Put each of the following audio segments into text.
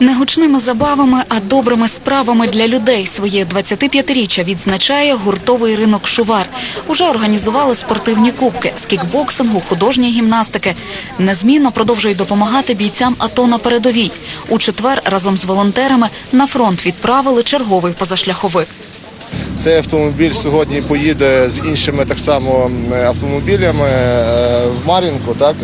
Не забавами, а добрими справами для людей своє 25-річчя відзначає гуртовий ринок Шувар. Уже організували спортивні кубки з кікбоксингу, художньої гімнастики. Незмінно продовжують допомагати бійцям АТО на передовій. У четвер разом з волонтерами на фронт відправили черговий позашляховик. Цей автомобіль сьогодні поїде з іншими так само автомобілями е, в Мар'їнку, так?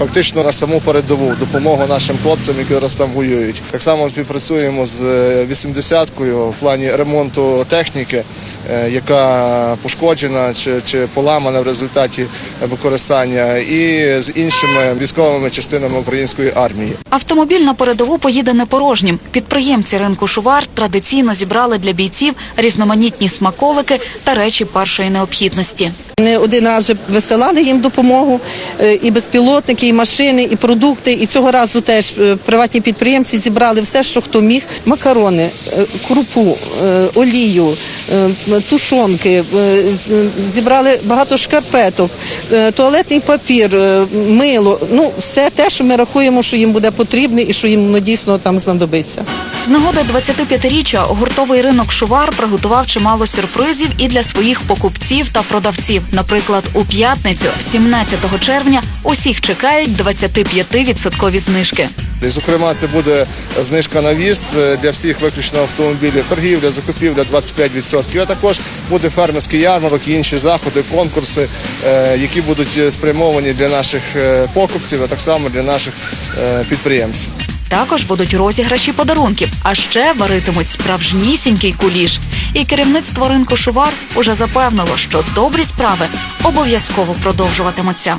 Фактично на саму передову допомогу нашим хлопцям, які зараз там воюють. Так само співпрацюємо з 80-кою в плані ремонту техніки, е, яка пошкоджена чи, чи поламана в результаті використання, і з іншими військовими частинами української армії. Автомобіль на передову поїде не порожнім. Підприємці ринку Шувар традиційно зібрали для бійців різноманітні смаколики та речі першої необхідності. Не один раз вже висилали їм допомогу, е, і безпілотники, і машини, і продукти. І цього разу теж е, приватні підприємці зібрали все, що хто міг: макарони, е, крупу, олію, тушонки. Зібрали багато шкарпеток, туалетний папір, мило. Ну, все те, що ми рахуємо, що їм буде потрібно і що їм ну, дійсно там знадобиться. Нагоди 25-річчя гуртовий ринок Шувар приготував чимало сюрпризів і для своїх покупців та продавців. Наприклад, у п'ятницю, 17 червня, усіх чекають 25% знижки. Зокрема, це буде знижка на в'їзд е, для всіх виключно автомобілів, торгівля, закупівля 25%. А також буде фермерський ярмарок і інші заходи, конкурси, е, які будуть е, спрямовані для наших покупців, а так само для наших підприємців. Також будуть розіграші подарунків, а ще варитимуть справжнісінький куліш. І керівництво ринку Шувар уже запевнило, що добрі справи обов'язково продовжуватимуться.